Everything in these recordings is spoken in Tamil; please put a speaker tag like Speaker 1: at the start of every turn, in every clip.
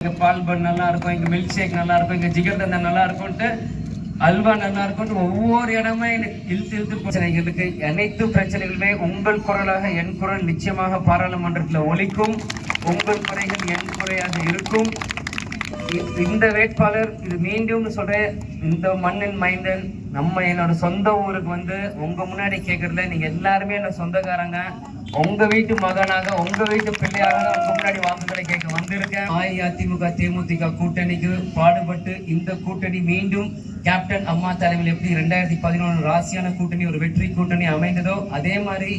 Speaker 1: இங்கே பால் பன் நல்லா இருக்கும் இங்கே மில்க் ஷேக் நல்லா இருக்கும் இங்கே ஜிகர் தந்தை நல்லா இருக்கும்ட்டு அல்வா நல்லா இருக்கும்ட்டு ஒவ்வொரு இடமே எனக்கு இழுத்து இழுத்து பிரச்சனைகளுக்கு அனைத்து பிரச்சனைகளுமே உங்கள் குரலாக என் குரல் நிச்சயமாக பாராளுமன்றத்தில் ஒழிக்கும் உங்கள் குறைகள் என் குறையாக இருக்கும். இ- இந்த வேட்பாளர் இது மீண்டும் சொல்றேன் இந்த மண்ணின் மைந்தன் நம்ம என்னோட சொந்த ஊருக்கு வந்து உங்க முன்னாடி கேட்கறதுல நீங்க எல்லாருமே என்ன சொந்தக்காரங்க? உங்க வீட்டு மகனாக உங்க வீட்டு பிள்ளையாக உங்க முன்னாடி வாக்குகளை கேட்க வந்திருக்கேன். அஇஅதிமுக தேமுதிக கூட்டணிக்கு பாடுபட்டு இந்த கூட்டணி மீண்டும் கேப்டன் அம்மா தலைமையில் எப்படி ரெண்டாயிரத்தி பதினொன்று ராசியான கூட்டணி ஒரு வெற்றி கூட்டணி அமைந்ததோ அதே மாதிரி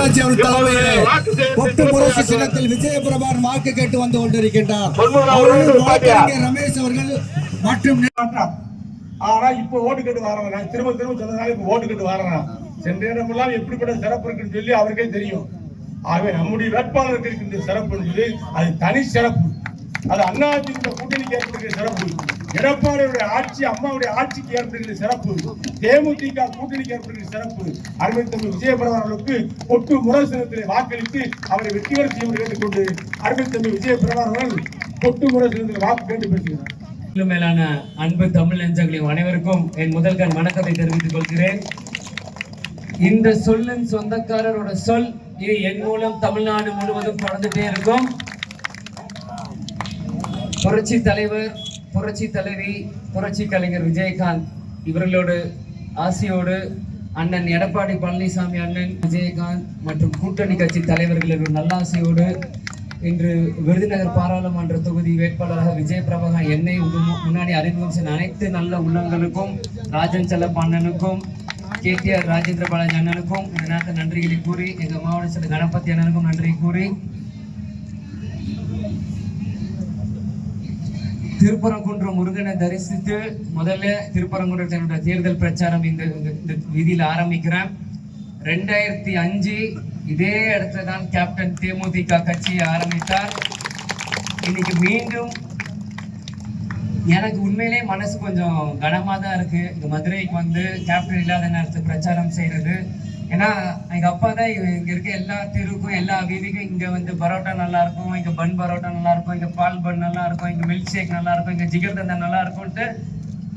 Speaker 2: பாலாஜி அவர் தலைமையிலே ஒட்டு முரசு சின்னத்தில் விஜயபிரபான் வாக்கு கேட்டு வந்து கொண்டிருக்கின்றார். அவர்கள் ரமேஷ் அவர்கள் மற்றும்.
Speaker 3: ஆனா இப்ப ஓட்டு கேட்டு வரேன் நான் திரும்ப திரும்ப சொன்னதால இப்ப ஓட்டு கேட்டு வரேன் சென்ற இடமெல்லாம் எப்படிப்பட்ட சிறப்பு இருக்குன்னு சொல்லி அவருக்கே தெரியும். ஆகவே நம்முடைய வேட்பாளருக்கு இருக்கின்ற சிறப்பு என்பது அது தனி சிறப்பு. அது அதிமுக கூட்டணிக்கு ஏற்படுகிற சிறப்பு. எடப்பாடியுடைய ஆட்சி அம்மாவுடைய ஆட்சிக்கு ஏற்படுகிற சிறப்பு. தேமுதிக கூட்டணிக்கு ஏற்படுகிற சிறப்பு. அரவிந்த் தம்பி விஜயபிரபான் அவர்களுக்கு ஒட்டு முரசினத்திலே வாக்களித்து அவரை வெற்றி செய்ய கேட்டுக்கொண்டு அரவிந்த் தம்பி விஜயபிரபான் அவர்கள் ஒட்டு முரசனத்தில் வாக்கு கேட்டு பேசுகிறார்.
Speaker 1: மேலான அன்பு தமிழ் நெஞ்சங்களின் அனைவருக்கும் என் முதல்கண் வணக்கத்தை தெரிவித்துக் கொள்கிறேன். இந்த சொல்லின் சொந்தக்காரரோட சொல் இது என் மூலம் தமிழ்நாடு முழுவதும் தொடர்ந்துட்டே இருக்கும். புரட்சி தலைவர் புரட்சி தலைவி புரட்சி கலைஞர் விஜயகாந்த் இவர்களோடு ஆசையோடு அண்ணன் எடப்பாடி பழனிசாமி அண்ணன் விஜயகாந்த் மற்றும் கூட்டணி கட்சி தலைவர்களோட நல்லாசையோடு இன்று விருதுநகர் பாராளுமன்ற தொகுதி வேட்பாளராக விஜய் பிரபாகர் என்னை முன்னாடி அறிமுகம் செய்த அனைத்து நல்ல உள்ளங்களுக்கும் ராஜன் செல்லப்ப அண்ணனுக்கும் கேடிஆர் ராஜேந்திர பாலாஜி அண்ணனுக்கும் இந்த நேரத்தில் நன்றிகளை கூறி எங்கள் மாவட்ட செயலர் கணபதி அண்ணனுக்கும் நன்றி கூறி திருப்பரங்குன்றம் முருகனை தரிசித்து முதல்ல திருப்பரங்குன்றத்தினுடைய தேர்தல் பிரச்சாரம் இந்த இந்த- இந்த வீதியில் ஆரம்பிக்கிறேன். ரெண்டாயிரத்தி அஞ்சு இதே இடத்துல தான் கேப்டன் தேமுதிக கட்சியை ஆரம்பித்தார். இன்னைக்கு மீண்டும் எனக்கு உண்மையிலே மனசு கொஞ்சம் கனமாக தான் இருக்கு. இந்த மதுரைக்கு வந்து கேப்டன் இல்லாத நேரத்தில் பிரச்சாரம் செய்யறது ஏன்னா எங்கள் அப்பா தான் இங்கே இருக்க எல்லா தெருவுக்கும் எல்லா வீதிக்கும் இங்கே வந்து பரோட்டா நல்லா இருக்கும். இங்கே பன் பரோட்டா நல்லா இருக்கும். இங்கே பால் பன் நல்லா இருக்கும். இங்கே மில்க் ஷேக் நல்லா இருக்கும். இங்கே ஜிகர் தந்தா நல்லா இருக்கும்ட்டு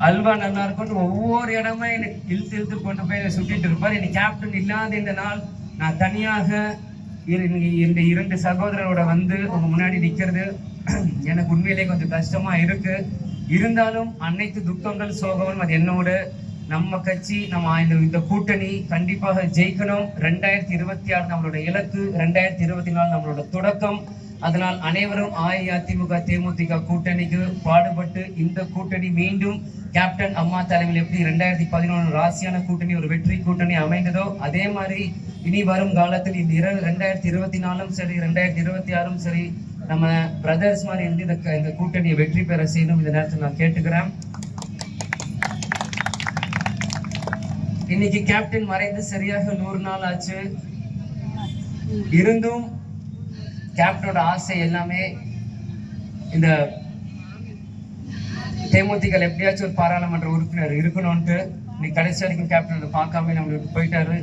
Speaker 1: அல்வா நல்லா இருக்கும்னு ஒவ்வொரு இடமே எனக்கு இழுத்து இழுத்து கொண்டு போய் சுட்டிட்டு இருப்பார். எனக்கு கேப்டன் இல்லாத இந்த நாள் நான் தனியாக இரு- இந்த இரண்டு சகோதரரோட வந்து உங்க முன்னாடி நிற்கிறது எனக்கு உண்மையிலே கொஞ்சம் கஷ்டமா இருக்கு. இருந்தாலும் அனைத்து துக்கங்கள் சோகங்களும் அது என்னோட நம்ம கட்சி நம்ம இந்த இந்த கூட்டணி கண்டிப்பாக ஜெயிக்கணும். ரெண்டாயிரத்தி இருபத்தி ஆறு நம்மளோட இலக்கு ரெண்டாயிரத்தி இருபத்தி நாலு நம்மளோட தொடக்கம். அதனால் அனைவரும் அஇஅதிமுக தேமுதிக கூட்டணிக்கு பாடுபட்டு இந்த கூட்டணி மீண்டும் கேப்டன் அம்மா தலைமையில் எப்படி ரெண்டாயிரத்தி பதினொன்று ராசியான கூட்டணி ஒரு வெற்றி கூட்டணி அமைந்ததோ அதே மாதிரி இனி வரும் காலத்தில் இந்த இர ரெண்டாயிரத்தி இருபத்தி நாலும் சரி ரெண்டாயிரத்தி இருபத்தி ஆறும் சரி நம்ம பிரதர்ஸ் மாதிரி இருந்து இந்த இந்த கூட்டணியை வெற்றி பெற செய்யணும் இந்த நேரத்தில் நான் கேட்டுக்கிறேன். இன்னைக்கு கேப்டன் மறைந்து சரியாக நூறு நாள் ஆச்சு. இருந்தும் கேப்டனோட ஆசை எல்லாமே இந்த தேமுதிகள் எப்படியாச்சும் ஒரு பாராளுமன்ற உறுப்பினர் இருக்கணும்ட்டு இன்னைக்கு கடைசி வரைக்கும் கேப்டன் பார்க்காம நம்மளுக்கு போயிட்டாரு.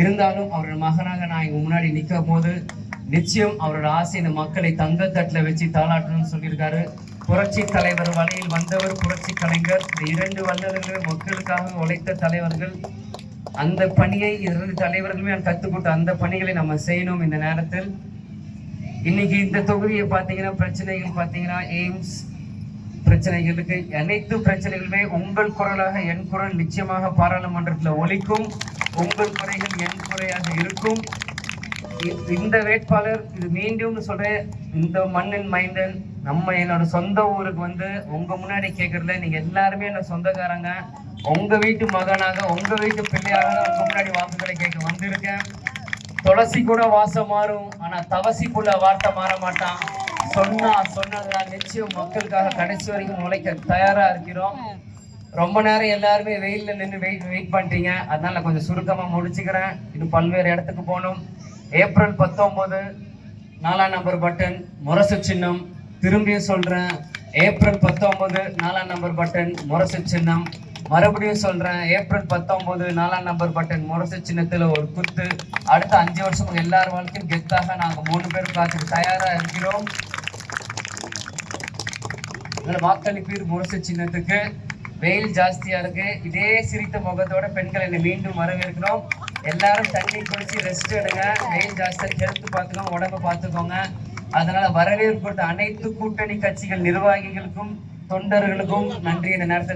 Speaker 1: இருந்தாலும் அவரோட மகனாக நான் இங்க முன்னாடி நிற்கும் போது நிச்சயம் அவரோட ஆசை இந்த மக்களை தங்கத்தட்டில் வச்சு தாளாட்டணும்னு சொல்லியிருக்காரு. புரட்சி தலைவர் வலையில் வந்தவர் புரட்சி கலைஞர். இந்த இரண்டு வல்லவர்கள் மக்களுக்காக உழைத்த தலைவர்கள். அந்த பணியை இரண்டு தலைவர்களுமே கற்றுக் கொடுத்த அந்த பணிகளை நம்ம செய்யணும் இந்த நேரத்தில். இன்னைக்கு இந்த தொகுதியை பார்த்தீங்கன்னா பிரச்சனைகள் பார்த்தீங்கன்னா எய்ம்ஸ் பிரச்சனைகளுக்கு அனைத்து பிரச்சனைகளுமே உங்கள் குரலாக என் குரல் நிச்சயமாக பாராளுமன்றத்தில் ஒழிக்கும் உங்கள் குறைகள் என் குறையாக இருக்கும். இந்த வேட்பாளர் இது மீண்டும் சொல்றேன் இந்த மண்ணின் மைந்தன் நம்ம என்னோட சொந்த ஊருக்கு வந்து உங்க முன்னாடி கேட்கறதுல நீங்க எல்லாருமே என்ன சொந்தக்காரங்க. உங்க வீட்டு மகனாக உங்க வீட்டு பிள்ளையாக உங்க முன்னாடி வாக்குகளை கேட்க வந்திருக்கேன். துளசி கூட வாசம் மாறும் ஆனா தவசிக்குள்ள வார்த்தை மாற மாட்டான். சொன்னா சொன்னதுதான் நிச்சயம் மக்களுக்காக கடைசி வரைக்கும் உழைக்க தயாரா இருக்கிறோம். ரொம்ப நேரம் எல்லாருமே வெயிலில் நின்று வெயிட் வெயிட் பண்ணிட்டீங்க. அதனால கொஞ்சம் சுருக்கமாக முடிச்சுக்கிறேன். இன்னும் பல்வேறு இடத்துக்கு போகணும். ஏப்ரல் பத்தொம்போது நாலாம் நம்பர் பட்டன் முரசு சின்னம். திரும்பியும் சொல்கிறேன் ஏப்ரல் பத்தொம்போது நாலாம் நம்பர் பட்டன் முரசு சின்னம். மறுபடியும் சொல்கிறேன் ஏப்ரல் பத்தொம்போது நாலாம் நம்பர் பட்டன் முரசு சின்னத்தில் ஒரு குத்து. அடுத்த அஞ்சு வருஷம் எல்லார் வாழ்க்கையும் கெத்தாக நாங்கள் மூணு பேரும் காத்துக்கு தயாராக இருக்கிறோம். வாக்களிப்பீர் முரசு சின்னத்துக்கு. வெயில் ஜாஸ்தியா இருக்கு. இதே சிரித்த முகத்தோட பெண்கள் என்னை மீண்டும் வரவேற்கிறோம். எல்லாரும் தண்ணி குடிச்சு ரெஸ்ட் எடுங்க. வெயில் ஜாஸ்தியா ஹெல்த் பார்த்துக்கோங்க உடம்ப பார்த்துக்கோங்க. அதனால வரவேற்பு அனைத்து கூட்டணி கட்சிகள் நிர்வாகிகளுக்கும் தொண்டர்களுக்கும் நன்றி. இந்த நேரத்தில்